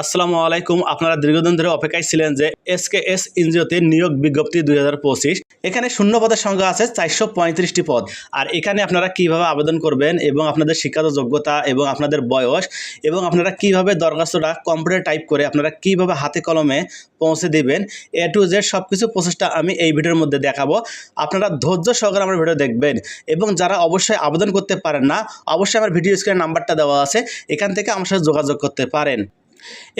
আসসালামু আলাইকুম। আপনারা দীর্ঘদিন ধরে অপেক্ষায় ছিলেন যে এস কে এস এনজিওতে নিয়োগ বিজ্ঞপ্তি দুই হাজার পঁচিশ। এখানে শূন্য পদের সংখ্যা আছে চারশো পঁয়ত্রিশটি পদ। আর এখানে আপনারা কীভাবে আবেদন করবেন এবং আপনাদের শিক্ষাগত যোগ্যতা এবং আপনাদের বয়স এবং আপনারা কীভাবে দরখাস্তটা কম্পিউটার টাইপ করে আপনারা কীভাবে হাতে কলমে পৌঁছে দিবেন, এ টু জেড সব কিছু প্রসেসটা আমি এই ভিডিওর মধ্যে দেখাবো। আপনারা ধৈর্য সহকারে আমার ভিডিও দেখবেন এবং যারা অবশ্যই আবেদন করতে পারেন না, অবশ্যই আমার ভিডিও স্ক্রিনে নাম্বারটা দেওয়া আছে, এখান থেকে আমার সাথে যোগাযোগ করতে পারেন।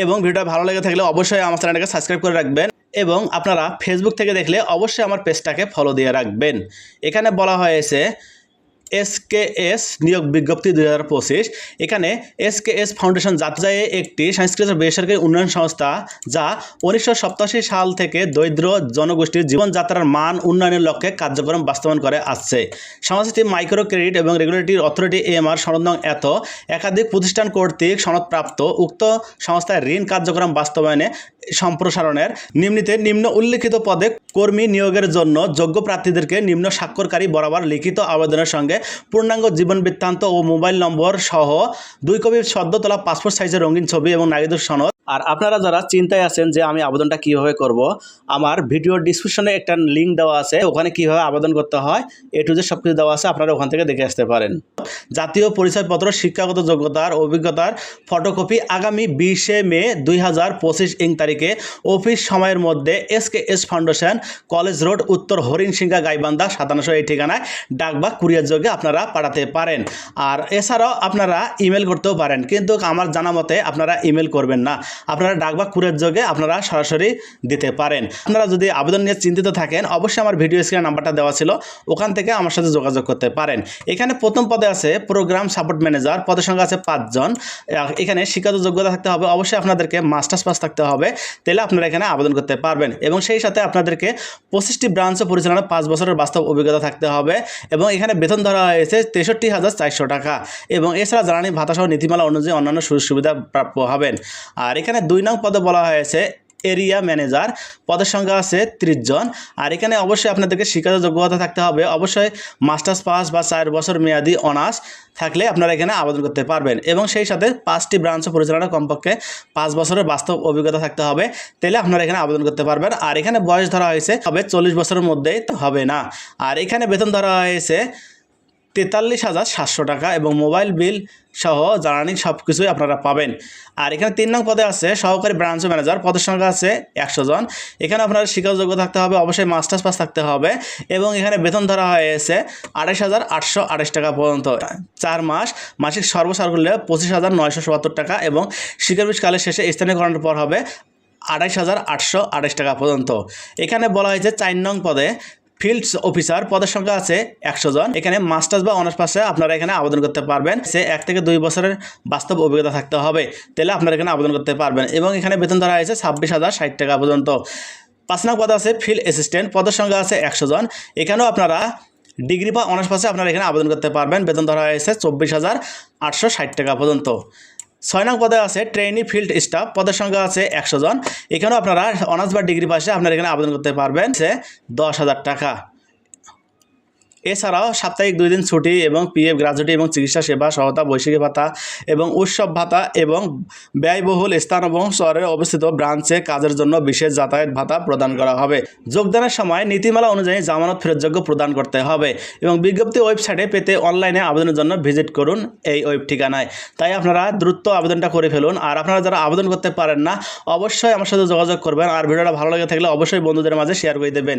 এবং ভিডিওটা ভালো লেগে থাকলে অবশ্যই আমার চ্যানেলটাকে সাবস্ক্রাইব করে রাখবেন এবং আপনারা ফেসবুক থেকে দেখলে অবশ্যই আমার পেজটাকে ফলো দিয়ে রাখবেন। এখানে বলা হয়েছে এস কে এস নিয়োগ বিজ্ঞপ্তি দুই হাজার পঁচিশ। এখানে এস কে এস ফাউন্ডেশন যাত্রায় একটি সাংস্কৃতিক বেসরকারি উন্নয়ন সংস্থা যা উনিশশো সাল থেকে দরিদ্র জনগোষ্ঠীর জীবনযাত্রার মান উন্নয়নের লক্ষ্যে কার্যক্রম বাস্তবায়ন করে আসছে। সংস্থাটি মাইক্রো ক্রেডিট এবং রেগুলেটরি অথরিটি এমআর সনদ এত একাধিক প্রতিষ্ঠান কর্তৃক সনদপ্রাপ্ত উক্ত সংস্থায় ঋণ কার্যক্রম বাস্তবায়নে সম্প্রসারণের নিম্নিতে নিম্ন উল্লিখিত পদে কর্মী নিয়োগের জন্য যোগ্য প্রার্থীদেরকে নিম্ন স্বাক্ষরকারী বরাবর লিখিত আবেদনের সঙ্গে পূর্ণাঙ্গ জীবন বৃত্তান্ত ও মোবাইল নম্বর সহ দুই কপি সদ্যতলা পাসপোর্ট সাইজের রঙিন ছবি এবং নাগরিক সনদ আর আপনারা যারা চিন্তায় আছেন যে আমি আবেদনটা কীভাবে করব, আমার ভিডিও ডিসক্রিপশনে একটা লিঙ্ক দেওয়া আছে, ওখানে কীভাবে আবেদন করতে হয় এ টু যে সব কিছু দেওয়া আছে, আপনারা ওখান থেকে দেখে আসতে পারেন। জাতীয় পরিচয়পত্র, শিক্ষাগত যোগ্যতার, অভিজ্ঞতার ফটোকপি আগামী বিশে মে দুই হাজার পঁচিশ ইং তারিখে অফিস সময়ের মধ্যে S K S foundation college road, উত্তর হরিণসিংহা, গাইবান্ধা সাতান্নশো এই ঠিকানায় ডাক বা কুরিয়ার যোগে আপনারা পাঠাতে পারেন। আর এছাড়াও আপনারা ইমেল করতেও পারেন, কিন্তু আমার জানা মতে আপনারা ইমেল করবেন না। আপনারা ডাক বা কুরিয়ার যোগে আপনারা সরাসরি দিতে পারেন। আপনারা যদি আবেদন নিয়ে চিন্তিত থাকেন, অবশ্যই আমার ভিডিও স্ক্রিনে নাম্বারটা দেওয়া ছিল, ওখান থেকে আমার সাথে যোগাযোগ করতে পারেন। এখানে প্রথম পদে আছে প্রোগ্রাম সাপোর্ট ম্যানেজার পদের সংখ্যা আছে পাঁচজন। এখানে শিক্ষাগত যোগ্যতা থাকতে হবে, অবশ্যই আপনাদেরকে মাস্টার্স পাস থাকতে হবে, তাহলে আপনারা এখানে আবেদন করতে পারবেন। এবং সেই সাথে আপনাদেরকে পঁচিশটি ব্রাঞ্চ পরিচালনা পাঁচ বছরের বাস্তব অভিজ্ঞতা থাকতে হবে, এবং এখানে বেতন ধরা হয়েছে তেষট্টি হাজার চারশো টাকা। এবং এছাড়া জ্বালানি ভাতা সহ নীতিমালা অনুযায়ী অন্যান্য সুযোগ সুবিধা প্রাপ্য হবেন। আর এখানে দুই নং পদে বলা হয়েছে এরিয়া ম্যানেজার। পদের সংখ্যা আছে ত্রিশ জন। আর এখানে অবশ্যই আপনাদেরকে শিক্ষাগত যোগ্যতা থাকতে হবে। অবশ্যই মাস্টার্স পাস বা চার বছর মেয়াদি অনার্স থাকলে আপনারা এখানে আবেদন করতে পারবেন। এবং সেই সাথে পাঁচটি ব্রাঞ্চ পরিচালনা কমপক্ষে পাঁচ বছরের বাস্তব অভিজ্ঞতা থাকতে হবে। তাহলে আপনারা এখানে আবেদন করতে পারবেন। আর এখানে বয়স ধরা হয়েছে হবে চল্লিশ বছরের মধ্যেই তো হবে না। আর এখানে বেতন ধরা হয়েছে তেতাল্লিশ হাজার সাতশো টাকা এবং মোবাইল বিল সহ জ্বালানি সব কিছুই আপনারা পাবেন। আর এখানে তিন নং পদে আছে সহকারী ব্রাঞ্চ ম্যানেজার। পদের সংখ্যা আছে একশো জন। এখানে আপনার শিক্ষাযোগ্য থাকতে হবে, অবশ্যই মাস্টার্স পাস থাকতে হবে এবং এখানে বেতন ধরা হয়েছে আড়াইশ হাজার আটশো আড়াইশ টাকা পর্যন্ত। চার মাস মাসিক সর্বসার করলে পঁচিশ হাজার নয়শো সত্তর টাকা এবং শিক্ষাবিষ্কালের শেষে স্থানীয়করণের পর হবে আড়াইশ হাজার আটশো আড়াইশ টাকা পর্যন্ত। এখানে বলা হয়েছে চার নং পদে ফিল্ড অফিসার পদের সংখ্যা আছে একশো জন। এখানে মাস্টার্স বা অনার্স পাশে আপনারা এখানে আবেদন করতে পারবেন। সে এক থেকে দুই বছরের বাস্তব অভিজ্ঞতা থাকতে হবে, তাহলে আপনারা এখানে আবেদন করতে পারবেন। এবং এখানে বেতন ধরা হয়েছে ছাব্বিশ হাজার ষাট টাকা পর্যন্ত। পাঁচ নং পদ আছে ফিল্ড অ্যাসিস্ট্যান্ট, পদের সংখ্যা আছে একশো জন। এখানেও আপনারা ডিগ্রি বা অনার্স পাশে আপনারা এখানে আবেদন করতে পারবেন। বেতন ধরা হয়েছে চব্বিশ হাজার আটশো ষাট টাকা পর্যন্ত। ছয় নং পদে আছে ট্রেনি ফিল্ড স্টাফ পদের সংখ্যা আছে একশো জন। এখানেও আপনারা অনার্স বা ডিগ্রি পাশে আপনারা এখানে আবেদন করতে পারবেন, সে দশ হাজার টাকা। এছাড়াও সাপ্তাহিক দুই দিন ছুটি এবং পিএফ গ্রাজুটি এবং চিকিৎসা সেবা, সহায়তা বৈশাখী ভাতা এবং উৎসব ভাতা এবং ব্যয়বহুল স্থান এবং শহরে অবস্থিত ব্রাঞ্চে কাজের জন্য বিশেষ যাতায়াত ভাতা প্রদান করা হবে। যোগদানের সময় নীতিমালা অনুযায়ী জামানত ফেরতযোগ্য প্রদান করতে হবে এবং বিজ্ঞপ্তি ওয়েবসাইটে পেতে অনলাইনে আবেদনের জন্য ভিজিট করুন এই ওয়েব ঠিকানায়। তাই আপনারা দ্রুত আবেদনটা করে ফেলুন। আর আপনারা যারা আবেদন করতে পারেন না, অবশ্যই আমার সাথে যোগাযোগ করবেন। আর ভিডিওটা ভালো লাগে থাকলে অবশ্যই বন্ধুদের মাঝে শেয়ার করে দেবেন।